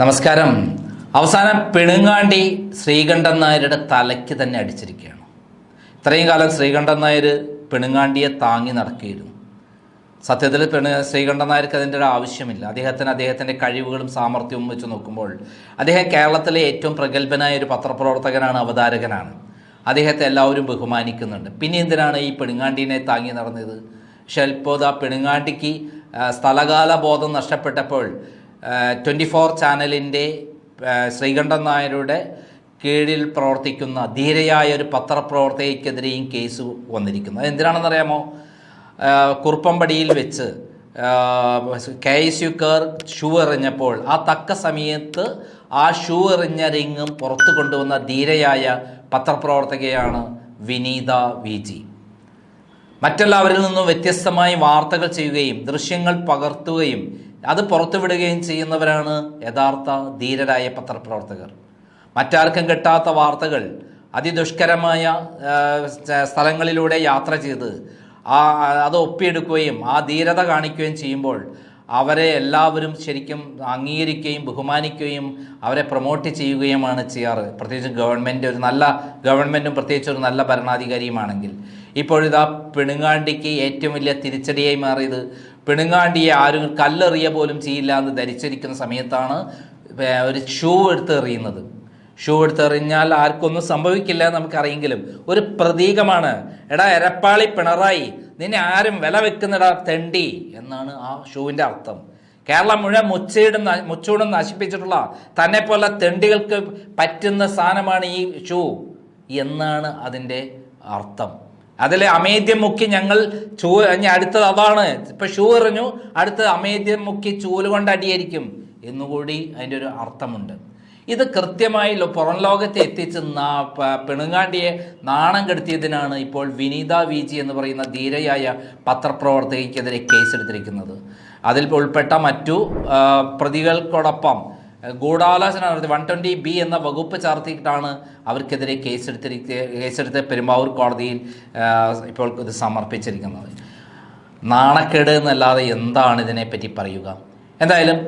നമസ്കാരം. അവസാനം പെണുങ്ങാണ്ടി ശ്രീകണ്ഠൻ നായരുടെ തലയ്ക്ക് തന്നെ അടിച്ചിരിക്കുകയാണ്. ഇത്രയും കാലം ശ്രീകണ്ഠൻ നായർ പെണുങ്ങാണ്ടിയെ താങ്ങി നടക്കുകയായിരുന്നു. സത്യത്തിൽ പെണ് ശ്രീകണ്ഠൻ നായർക്ക് അതിന്റെ ഒരു ആവശ്യമില്ല. അദ്ദേഹത്തിന് അദ്ദേഹത്തിന്റെ കഴിവുകളും സാമർഥ്യവും വെച്ച് നോക്കുമ്പോൾ അദ്ദേഹം കേരളത്തിലെ ഏറ്റവും പ്രഗത്ഭനായ ഒരു പത്രപ്രവർത്തകനാണ് അവതാരകനാണ്. അദ്ദേഹത്തെ എല്ലാവരും ബഹുമാനിക്കുന്നുണ്ട്. പിന്നെ എന്തിനാണ് ഈ പെണുങ്ങാണ്ടിനെ താങ്ങി നടന്നത്? പക്ഷേ ഇപ്പോൾ ആ പെണുങ്ങാണ്ടിക്ക് സ്ഥലകാല ബോധം നഷ്ടപ്പെട്ടപ്പോൾ ട്വന്റി ഫോർ ചാനലിന്റെ ശ്രീകണ്ഠൻ നായരുടെ കീഴിൽ പ്രവർത്തിക്കുന്ന ധീരയായ ഒരു പത്രപ്രവർത്തകയ്ക്കെതിരെയും കേസ് വന്നിരിക്കുന്നു. അത് എന്തിനാണെന്നറിയാമോ ആ, കുറുപ്പമ്പടിയിൽ വെച്ച് കെ എസ് യുക്കാർ ഷൂ എറിഞ്ഞപ്പോൾ ആ തക്ക സമയത്ത് ആ ഷൂ എറിഞ്ഞ റിങ്ങും പുറത്തു കൊണ്ടുവന്ന ധീരയായ പത്രപ്രവർത്തകയാണ് വിനീത വി ജി മറ്റെല്ലാവരിൽ നിന്നും വ്യത്യസ്തമായി വാർത്തകൾ ചെയ്യുകയും ദൃശ്യങ്ങൾ പകർത്തുകയും അത് പുറത്തുവിടുകയും ചെയ്യുന്നവരാണ് യഥാർത്ഥ ധീരരായ പത്രപ്രവർത്തകർ. മറ്റാർക്കും കിട്ടാത്ത വാർത്തകൾ അതിദുഷ്കരമായ സ്ഥലങ്ങളിലൂടെ യാത്ര ചെയ്ത് ആ അത് ഒപ്പിയെടുക്കുകയും ആ ധീരത കാണിക്കുകയും ചെയ്യുമ്പോൾ അവരെ എല്ലാവരും ശരിക്കും അംഗീകരിക്കുകയും ബഹുമാനിക്കുകയും അവരെ പ്രൊമോട്ട് ചെയ്യുകയുമാണ് ചെയ്യാറ്. പ്രത്യേകിച്ച് ഗവൺമെന്റ് ഒരു നല്ല ഗവൺമെന്റും പ്രത്യേകിച്ച് ഒരു നല്ല ഭരണാധികാരിയുമാണെങ്കിൽ. ഇപ്പോഴിതാ പിണുങ്ങാണ്ടിക്ക് ഏറ്റവും വലിയ തിരിച്ചടിയായി മാറിയത് പിണുങ്ങാണ്ടിയെ ആരും കല്ലെറിയ പോലും ചെയ്യില്ല എന്ന് ധരിച്ചിരിക്കുന്ന സമയത്താണ് ഒരു ഷൂ എടുത്ത് എറിയുന്നത്. ഷൂ എടുത്തെറിഞ്ഞാൽ ആർക്കൊന്നും സംഭവിക്കില്ല നമുക്കറിയെങ്കിലും. ഒരു പ്രതീകമാണ്. എടാ എരപ്പാളി പിണറായി നിന്നെ ആരും വില വെക്കുന്നിടാ തെണ്ടി എന്നാണ് ആ ഷൂവിന്റെ അർത്ഥം. കേരളം മുഴുവൻ മുച്ചയിടും ന- മുച്ചൂടും നശിപ്പിച്ചിട്ടുള്ള തന്നെ പോലെ തെണ്ടികൾക്ക് പറ്റുന്ന സാധനമാണ് ഈ ഷൂ എന്നാണ് അതിന്റെ അർത്ഥം. അതിലെ അമേദ്യം മുക്കി ഞങ്ങൾ ചൂ ഇനി അടുത്തത് അതാണ്. ഇപ്പൊ ഷൂ എറിഞ്ഞു അടുത്തത് അമേദ്യം മുക്കി ചൂൽ കൊണ്ട് അടിയായിരിക്കും എന്നുകൂടി അതിന്റെ ഒരു അർത്ഥമുണ്ട്. ഇത് കൃത്യമായി പുറം ലോകത്തെ എത്തിച്ച് പിണുങ്ങാണ്ടിയെ നാണം കെടുത്തിയതിനാണ് ഇപ്പോൾ വിനീത വി ജി എന്ന് പറയുന്ന ധീരയായ പത്രപ്രവർത്തകയ്ക്കെതിരെ കേസെടുത്തിരിക്കുന്നത്. അതിൽ ഉൾപ്പെട്ട മറ്റു പ്രതികൾക്കൊടൊപ്പം ഗൂഢാലോചന നടത്തി വൺ ട്വന്റി ബി എന്ന വകുപ്പ് ചേർത്തിയിട്ടാണ് അവർക്കെതിരെ കേസെടുത്തിരിക്ക കേസെടുത്ത് പെരുമ്പാവൂർ കോടതിയിൽ ഇപ്പോൾ ഇത് സമർപ്പിച്ചിരിക്കുന്നത്. നാണക്കേട് എന്നല്ലാതെ എന്താണ് ഇതിനെപ്പറ്റി പറയുക? എന്തായാലും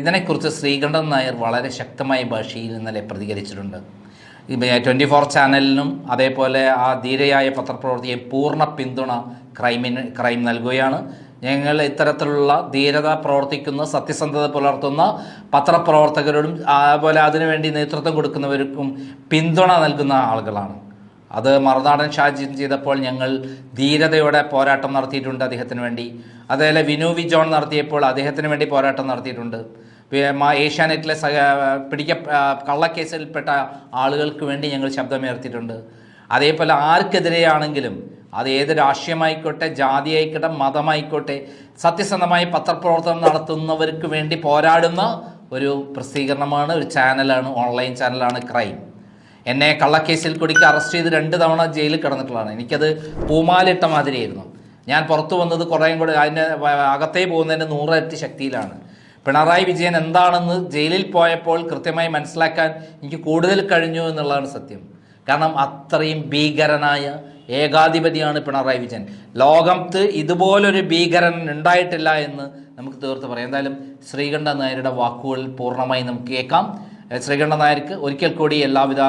ഇതിനെക്കുറിച്ച് ശ്രീകണ്ഠൻ നായർ വളരെ ശക്തമായ ഭാഷയിൽ ഇന്നലെ പ്രതികരിച്ചിട്ടുണ്ട്. ട്വന്റി ഫോർ ചാനലിനും അതേപോലെ ആ ധീരയായ പത്രപ്രവർത്തിയെ പൂർണ പിന്തുണ ക്രൈമിന് ക്രൈം നൽകുകയാണ്. ഞങ്ങൾ ഇത്തരത്തിലുള്ള ധീരത പ്രവർത്തിക്കുന്ന സത്യസന്ധത പുലർത്തുന്ന പത്രപ്രവർത്തകരോടും അതുപോലെ അതിനുവേണ്ടി നേതൃത്വം കൊടുക്കുന്നവർക്കും പിന്തുണ നൽകുന്ന ആളുകളാണ്. അത് മറുനാടൻ ഷാജി ചെയ്തപ്പോൾ ഞങ്ങൾ ധീരതയോടെ പോരാട്ടം നടത്തിയിട്ടുണ്ട് അദ്ദേഹത്തിന് വേണ്ടി. അതേപോലെ വിനു വി ജോൺ നടത്തിയപ്പോൾ അദ്ദേഹത്തിന് വേണ്ടി പോരാട്ടം നടത്തിയിട്ടുണ്ട്. ഏഷ്യാനെറ്റിലെ പിടിക്ക കള്ളക്കേസിൽപ്പെട്ട ആളുകൾക്ക് വേണ്ടി ഞങ്ങൾ ശബ്ദമുയർത്തിയിട്ടുണ്ട്. അതേപോലെ ആർക്കെതിരെയാണെങ്കിലും അത് ഏത് രാഷ്ട്രീയമായിക്കോട്ടെ ജാതി ആയിക്കോട്ടെ മതമായിക്കോട്ടെ സത്യസന്ധമായി പത്രപ്രവർത്തനം നടത്തുന്നവർക്ക് വേണ്ടി പോരാടുന്ന ഒരു പ്രസിദ്ധീകരണമാണ് ഒരു ചാനലാണ് ഓൺലൈൻ ചാനലാണ് ക്രൈം. എന്നെ കള്ളക്കേസിൽ കുടിക്ക് അറസ്റ്റ് ചെയ്ത് രണ്ട് തവണ ജയിലിൽ കിടന്നിട്ടുള്ളതാണ്. എനിക്കത് പൂമാലിട്ട മാതിരിയായിരുന്നു. ഞാൻ പുറത്തു വന്നത് കുറേയും കൂടെ അതിന്റെ അകത്തേ പോകുന്നതിന്റെ നൂറരട്ടി ശക്തിയിലാണ്. പിണറായി വിജയൻ എന്താണെന്ന് ജയിലിൽ പോയപ്പോൾ കൃത്യമായി മനസ്സിലാക്കാൻ എനിക്ക് കൂടുതൽ കഴിഞ്ഞു എന്നുള്ളതാണ് സത്യം. കാരണം അത്രയും ഭീകരനായ ഏകാധിപതിയാണ് പിണറായി വിജയൻ. ലോകത്ത് ഇതുപോലൊരു ഭീകരൻ ഉണ്ടായിട്ടില്ല എന്ന് നമുക്ക് തീർത്ത് പറയാം. എന്തായാലും ശ്രീകണ്ഠൻ നായരുടെ വാക്കുകൾ പൂർണമായി നമുക്ക് കേൾക്കാം. ശ്രീകണ്ഠ നായർക്ക് ഒരിക്കൽ കൂടി എല്ലാവിധ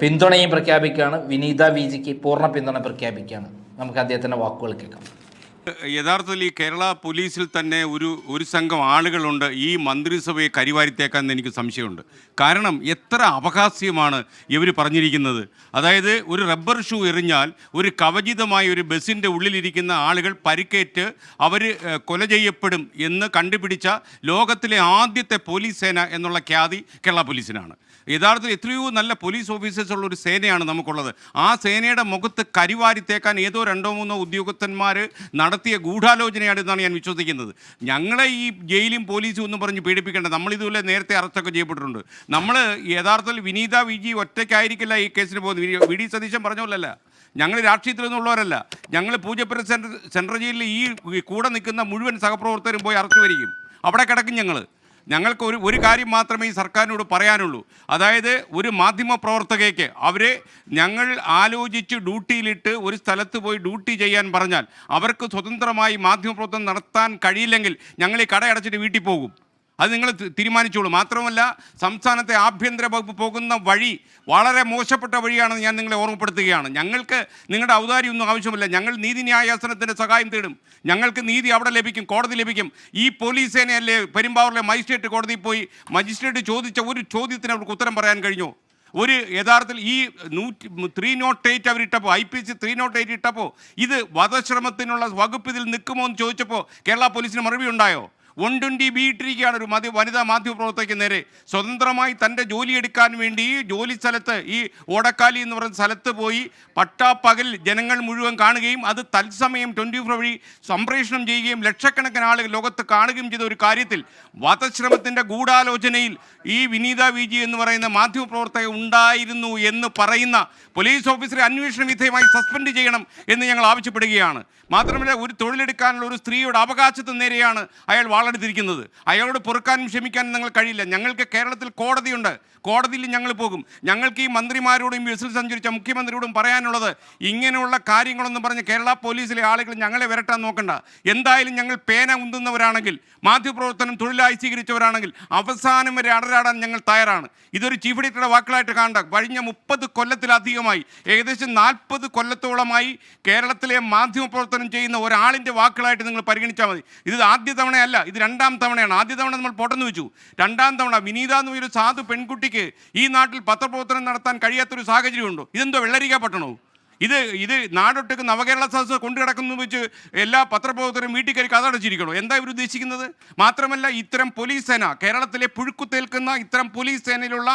പിന്തുണയും പ്രഖ്യാപിക്കുകയാണ്. വിനീത വി ജിക്ക് പൂർണ പിന്തുണ പ്രഖ്യാപിക്കുകയാണ്. നമുക്ക് അദ്ദേഹത്തിന്റെ വാക്കുകൾ കേൾക്കാം. യഥാർത്ഥത്തിൽ ഈ കേരള പോലീസിൽ തന്നെ ഒരു ഒരു സംഘം ആളുകളുണ്ട്. ഈ മന്ത്രിസഭയെ കരിവാരിത്തേക്കാൻ എനിക്ക് സംശയമുണ്ട്. കാരണം എത്ര അപഹാസ്യമാണ് ഇവർ പറഞ്ഞിരിക്കുന്നത്. അതായത് ഒരു റബ്ബർ ഷൂ എറിഞ്ഞാൽ ഒരു കവചിതമായ ഒരു ബസ്സിന്റെ ഉള്ളിലിരിക്കുന്ന ആളുകൾ പരിക്കേറ്റ് അവർ കൊല ചെയ്യപ്പെടും എന്ന് കണ്ടുപിടിച്ച ലോകത്തിലെ ആദ്യത്തെ പോലീസ് സേന എന്നുള്ള ഖ്യാതി കേരള പോലീസിനാണ്. യഥാർത്ഥത്തിൽ എത്രയോ നല്ല പോലീസ് ഓഫീസേഴ്സ് ഉള്ള ഒരു സേനയാണ് നമുക്കുള്ളത്. ആ സേനയുടെ മുഖത്ത് കരിവാരി തേക്കാൻ ഏതോ രണ്ടോ മൂന്നോ ഉദ്യോഗസ്ഥന്മാർ നടത്തിയ ഗൂഢാലോചനയാണ് എന്നാണ് ഞാൻ വിശ്വസിക്കുന്നത്. ഞങ്ങളെ ഈ ജയിലും പോലീസും ഒന്നും പറഞ്ഞ് പീഡിപ്പിക്കേണ്ട. നമ്മളിതുപോലെ നേരത്തെ അറസ്റ്റൊക്കെ ചെയ്യപ്പെട്ടിട്ടുണ്ട്. നമ്മൾ യഥാർത്ഥത്തിൽ വിനീത വി ജി ഒറ്റയ്ക്കായിരിക്കില്ല ഈ കേസിന് പോകുന്നത്. വി- ഡി സതീശൻ പറഞ്ഞ ഞങ്ങൾ രാഷ്ട്രീയത്തിൽ നിന്നുള്ളവരല്ല ഞങ്ങൾ പൂജപ്പുര സെൻട്രൽ സെൻട്രൽ ജയിലിൽ ഈ കൂടെ നിൽക്കുന്ന മുഴുവൻ സഹപ്രവർത്തകരും പോയി അറസ്റ്റ് വരികയും. അവിടെ കിടക്കും ഞങ്ങൾ ഞങ്ങൾക്ക് ഒരു ഒരു കാര്യം മാത്രമേ ഈ സർക്കാരിനോട് പറയാനുള്ളൂ. അതായത് ഒരു മാധ്യമ പ്രവർത്തകയ്ക്ക് അവരെ ഞങ്ങൾ ആലോചിച്ച് ഡ്യൂട്ടിയിലിട്ട് ഒരു സ്ഥലത്ത് പോയി ഡ്യൂട്ടി ചെയ്യാൻ പറഞ്ഞാൽ അവർക്ക് സ്വതന്ത്രമായി മാധ്യമപ്രവർത്തനം നടത്താൻ കഴിയില്ലെങ്കിൽ ഞങ്ങൾ ഈ കട അടച്ചിട്ട് വീട്ടിൽ പോകും. അത് നിങ്ങൾ തീരുമാനിച്ചോളൂ. മാത്രമല്ല സംസ്ഥാനത്തെ ആഭ്യന്തര വകുപ്പ് പോകുന്ന വഴി വളരെ മോശപ്പെട്ട വഴിയാണെന്ന് ഞാൻ നിങ്ങളെ ഓർമ്മപ്പെടുത്തുകയാണ്. ഞങ്ങൾക്ക് നിങ്ങളുടെ ഔദാര്യമൊന്നും ആവശ്യമില്ല. ഞങ്ങൾ നീതിന്യായാസനത്തിന്റെ സഹായം തേടും. ഞങ്ങൾക്ക് നീതി അവിടെ ലഭിക്കും കോടതി ലഭിക്കും. ഈ പോലീസ് സേനയല്ലേ പെരുമ്പാവൂരിലെ മജിസ്ട്രേറ്റ് കോടതിയിൽ പോയി മജിസ്ട്രേറ്റ് ചോദിച്ച ഒരു ചോദ്യത്തിന് അവർക്ക് ഉത്തരം പറയാൻ കഴിഞ്ഞോ. ഒരു യഥാർത്ഥത്തിൽ ഈ നൂറ്റി three not eight അവരിട്ടപ്പോൾ I P C three nought eight ഇട്ടപ്പോൾ ഇത് വധശ്രമത്തിനുള്ള വകുപ്പ് ഇതിൽ നിൽക്കുമോ എന്ന് ചോദിച്ചപ്പോൾ കേരള പോലീസിന് മറുപടി ഉണ്ടായോ? വൺ ട്വന്റി ബി ഇട്ടിരിക്കുകയാണ് ഒരു മതി വനിതാ മാധ്യമപ്രവർത്തകയ്ക്ക് നേരെ. സ്വതന്ത്രമായി തന്റെ ജോലി എടുക്കാൻ വേണ്ടി ഈ ജോലി സ്ഥലത്ത് ഈ ഓടക്കാലി എന്ന് പറയുന്ന സ്ഥലത്ത് പോയി പട്ടാപ്പകൽ ജനങ്ങൾ മുഴുവൻ കാണുകയും അത് തത്സമയം ട്വന്റി ഫോർ വഴി സംപ്രേഷണം ചെയ്യുകയും ലക്ഷക്കണക്കിന് ആളുകൾ ലോകത്ത് കാണുകയും ചെയ്ത ഒരു കാര്യത്തിൽ വധശ്രമത്തിന്റെ ഗൂഢാലോചനയിൽ ഈ വിനീത വി ജി എന്ന് പറയുന്ന മാധ്യമപ്രവർത്തക ഉണ്ടായിരുന്നു എന്ന് പറയുന്ന പോലീസ് ഓഫീസറെ അന്വേഷണ വിധേയമായി സസ്പെൻഡ് ചെയ്യണം എന്ന് ഞങ്ങൾ ആവശ്യപ്പെടുകയാണ്. മാത്രമല്ല ഒരു തൊഴിലെടുക്കാനുള്ള ഒരു സ്ത്രീയുടെ അവകാശത്തിന് നേരെയാണ് അയാൾ വാളെടുത്തിരിക്കുന്നത് അയാളോട് പൊറുക്കാനും ക്ഷമിക്കാനും ഞങ്ങൾ കഴിയില്ല. ഞങ്ങൾക്ക് കേരളത്തിൽ കോടതിയുണ്ട്. കോടതിയിൽ ഞങ്ങൾ പോകും. ഞങ്ങൾക്ക് ഈ മന്ത്രിമാരോടും ബസ്സിൽ സഞ്ചരിച്ച മുഖ്യമന്ത്രിയോടും പറയാനുള്ളത് ഇങ്ങനെയുള്ള കാര്യങ്ങളൊന്നും പറഞ്ഞ് കേരള പോലീസിലെ ആളുകൾ ഞങ്ങളെ വരട്ടാൻ നോക്കണ്ട. എന്തായാലും ഞങ്ങൾ പേന ഉന്തുന്നവരാണെങ്കിൽ മാധ്യമപ്രവർത്തനം തൊഴിലായി സ്വീകരിച്ചവരാണെങ്കിൽ അവസാനം വരെ അടരാടാൻ ഞങ്ങൾ തയ്യാറാണ്. ഇതൊരു ചീഫ് എഡിറ്ററുടെ വാക്കുകളായിട്ട് കാണണ്ട. കഴിഞ്ഞ മുപ്പത് കൊല്ലത്തിലധികമായി ഏകദേശം നാൽപ്പത് കൊല്ലത്തോളമായി കേരളത്തിലെ മാധ്യമപ്രവർത്തനം ചെയ്യുന്ന ഒരാളിന്റെ വാക്കുകളായിട്ട് നിങ്ങൾ പരിഗണിച്ചാൽ മതി. ഇത് ആദ്യ തവണയല്ല. ഇത് രണ്ടാം തവണയാണ്. ആദ്യ തവണ നമ്മൾ പൊട്ടെന്ന് വെച്ചു രണ്ടാം തവണ വിനീത എന്ന് ഒരു സാധു പെൺകുട്ടിക്ക് ഈ നാട്ടിൽ പത്രപ്രവർത്തനം നടത്താൻ കഴിയാത്തൊരു സാഹചര്യമുണ്ടോ? ഇതെന്തോ വെള്ളരിക്ക പട്ടണോ? ഇത് ഇത് നാടൊട്ടുക്ക് നവകേരള സദസ് കൊണ്ടു കിടക്കുന്നു വെച്ച് എല്ലാ പത്രപ്രവർത്തകരും വീട്ടിൽ കയറി കഥടച്ചിരിക്കണോ എന്താ ഇവർ ഉദ്ദേശിക്കുന്നത്? മാത്രമല്ല ഇത്തരം പോലീസ് സേന കേരളത്തിലെ പുഴുക്കുത്തേൽക്കുന്ന ഇത്തരം പോലീസ് സേനയിലുള്ള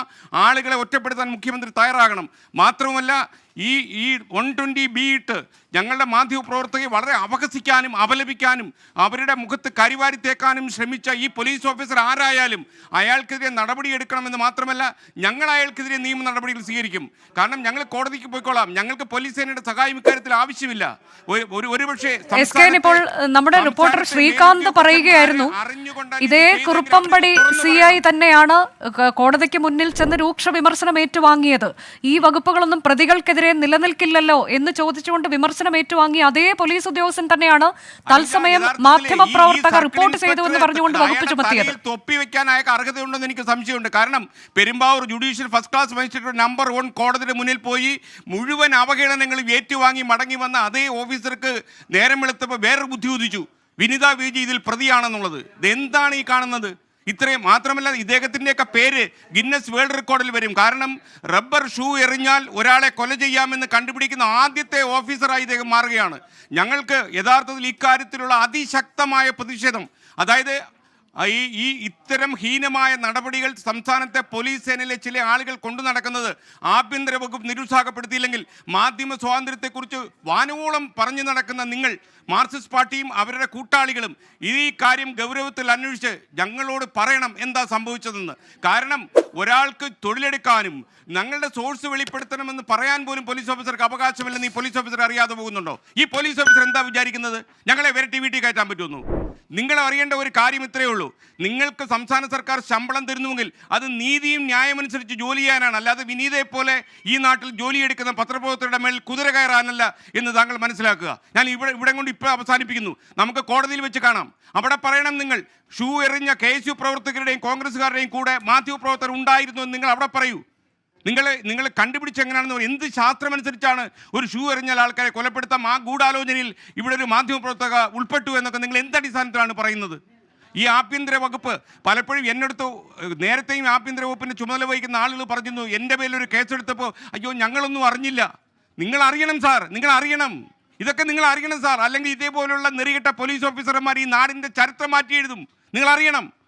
ആളുകളെ ഒറ്റപ്പെടുത്താൻ മുഖ്യമന്ത്രി തയ്യാറാകണം. മാത്രമല്ല ഈ ഈ വൺ ട്വന്റി ബി ഇട്ട് ഞങ്ങളുടെ മാധ്യമപ്രവർത്തകരെ വളരെ അപഹസിക്കാനും അപലപിക്കാനും അവരുടെ മുഖത്ത് കരിവാരി തേക്കാനും ശ്രമിച്ച ഈ പോലീസ് ഓഫീസർ ആരായാലും അയാൾക്കെതിരെ നടപടിയെടുക്കണമെന്ന് മാത്രമല്ല ഞങ്ങൾ അയാൾക്കെതിരെ നിയമ നടപടികൾ സ്വീകരിക്കും. കാരണം ഞങ്ങൾ കോടതിക്ക് പോയിക്കോളാം. ഞങ്ങൾക്ക് പോലീസ് സേനയുടെ സഹായം ഇക്കാര്യത്തിൽ ആവശ്യമില്ല. ഒരു- ഒരുപക്ഷേ ഇപ്പോൾ നമ്മുടെ റിപ്പോർട്ടർ ശ്രീകാന്ത് പറയുകയായിരുന്നു ഇത് കുറുപ്പമ്പടി സി ഐ തന്നെയാണ് കോടതിക്ക് മുന്നിൽ ചെന്ന് രൂക്ഷ വിമർശനം ഏറ്റുവാങ്ങിയത്. ഈ വകുപ്പുകളൊന്നും പ്രതികൾക്കെതിരെ നിലനിൽക്കില്ലല്ലോ എന്ന് ചോദിച്ചുകൊണ്ട് വിമർശനം ഏറ്റുവാങ്ങിയ അതേ പോലീസ് ഉദ്യോഗസ്ഥൻ തന്നെയാണ് തത്സമയം യഥാർത്ഥത്തിൽ മാധ്യമ ഈ- ഈ പ്രവർത്തകർ റിപ്പോർട്ട് ചെയ്തു എന്ന് പറഞ്ഞുകൊണ്ട് വകുപ്പ് ചുമത്തിയത് തൊപ്പി വെക്കാനായ അർഹതയുണ്ടെന്ന് എനിക്ക് സംശയമുണ്ട്. കാരണം Perumbavoor judicial first class magistrate number one കോടതിയുടെ മുന്നിൽ പോയി മുഴുവൻ അവഹേളനങ്ങളും ഏറ്റുവാങ്ങി മടങ്ങി വന്ന അതേ ഓഫീസർക്ക് നേരം വെളുത്തപ്പോൾ വേറൊരു ബുദ്ധി ഉദിച്ചു. വിനിത വിജി ഇതിൽ പ്രതിയാണെന്നുള്ളത്. ഇതെന്താണ് ഈ കാണുന്നത്? ഇത്രയും മാത്രമല്ല ഇദ്ദേഹത്തിന്റെയൊക്കെ പേര് ഗിന്നസ് വേൾഡ് റെക്കോർഡിൽ വരും. കാരണം റബ്ബർ ഷൂ എറിഞ്ഞാൽ ഒരാളെ കൊല ചെയ്യാമെന്ന് കണ്ടുപിടിക്കുന്ന ആദ്യത്തെ ഓഫീസറായി ഇദ്ദേഹം മാറുകയാണ്. ഞങ്ങൾക്ക് യഥാർത്ഥത്തിൽ ഇക്കാര്യത്തിലുള്ള അതിശക്തമായ പ്രതിഷേധം അതായത് ഈ ഈ ഇത്തരം ഹീനമായ നടപടികൾ സംസ്ഥാനത്തെ പോലീസ് സേനയിലെ ചില ആളുകൾ കൊണ്ടു നടക്കുന്നത് ആഭ്യന്തര വകുപ്പ് നിരുത്സാഹപ്പെടുത്തിയില്ലെങ്കിൽ മാധ്യമ സ്വാതന്ത്ര്യത്തെക്കുറിച്ച് വാനോളം പറഞ്ഞു നടക്കുന്ന നിങ്ങൾ മാർക്സിസ്റ്റ് പാർട്ടിയും അവരുടെ കൂട്ടാളികളും ഈ കാര്യം ഗൗരവത്തിൽ അന്വേഷിച്ച് ഞങ്ങളോട് പറയണം എന്താ സംഭവിച്ചതെന്ന്. കാരണം ഒരാൾക്ക് തൊഴിലെടുക്കാനും ഞങ്ങളുടെ സോഴ്സ് വെളിപ്പെടുത്തണമെന്ന് പറയാൻ പോലും പോലീസ് ഓഫീസർക്ക് അവകാശമില്ലെന്ന് ഈ പോലീസ് ഓഫീസർ അറിയാതെ പോകുന്നുണ്ടോ? ഈ പോലീസ് ഓഫീസർ എന്താ വിചാരിക്കുന്നത്? ഞങ്ങളെ വരട്ടി വീട്ടിൽ കയറ്റാൻ പറ്റുമെന്നു? നിങ്ങൾ അറിയേണ്ട ഒരു കാര്യം ഇത്രയേ ഉള്ളൂ. നിങ്ങൾക്ക് സംസ്ഥാന സർക്കാർ ശമ്പളം തരുന്നുവെങ്കിൽ അത് നീതിയും ന്യായമനുസരിച്ച് ജോലി ചെയ്യാനാണ്. അല്ലാതെ വിനീതയെ പോലെ ഈ നാട്ടിൽ ജോലിയെടുക്കുന്ന പത്രപ്രവർത്തകരുടെ മേൽ കുതിര കയറാനല്ല എന്ന് താങ്കൾ മനസ്സിലാക്കുക. ഞാൻ ഇവിടെ ഇവിടെ കൊണ്ട് ഇപ്പോൾ അവസാനിപ്പിക്കുന്നു. നമുക്ക് കോടതിയിൽ വെച്ച് കാണാം. അവിടെ പറയണം നിങ്ങൾ ഷൂ എറിഞ്ഞ കെ എസ് യു പ്രവർത്തകരുടെയും കോൺഗ്രസ്സുകാരുടെയും കൂടെ മാധ്യമ പ്രവർത്തകർ ഉണ്ടായിരുന്നു എന്ന് നിങ്ങൾ അവിടെ പറയൂ. നിങ്ങൾ നിങ്ങൾ കണ്ടുപിടിച്ച് എങ്ങനെയാണെന്ന് പറയും. എന്ത് ശാസ്ത്രമനുസരിച്ചാണ് ഒരു ഷൂ എറിഞ്ഞാൽ ആൾക്കാരെ കൊലപ്പെടുത്താം? ആ ഗൂഢാലോചനയിൽ ഇവിടെ ഒരു മാധ്യമപ്രവർത്തക ഉൾപ്പെട്ടു എന്നൊക്കെ നിങ്ങൾ എന്തടിസ്ഥാനത്തിലാണ് പറയുന്നത്? ഈ ആഭ്യന്തര വകുപ്പ് പലപ്പോഴും എന്നെടുത്ത് നേരത്തെയും ആഭ്യന്തര വകുപ്പിന്റെ ചുമതല വഹിക്കുന്ന ആളുകൾ പറഞ്ഞിരുന്നു എന്റെ പേരിലൊരു കേസെടുത്തപ്പോൾ അയ്യോ ഞങ്ങളൊന്നും അറിഞ്ഞില്ല. നിങ്ങൾ അറിയണം സാർ നിങ്ങൾ അറിയണം. ഇതൊക്കെ നിങ്ങൾ അറിയണം സാർ അല്ലെങ്കിൽ ഇതേപോലുള്ള നെറികെട്ട പോലീസ് ഓഫീസർമാർ ഈ നാടിന്റെ ചരിത്രം മാറ്റി എഴുതും. നിങ്ങൾ അറിയണം.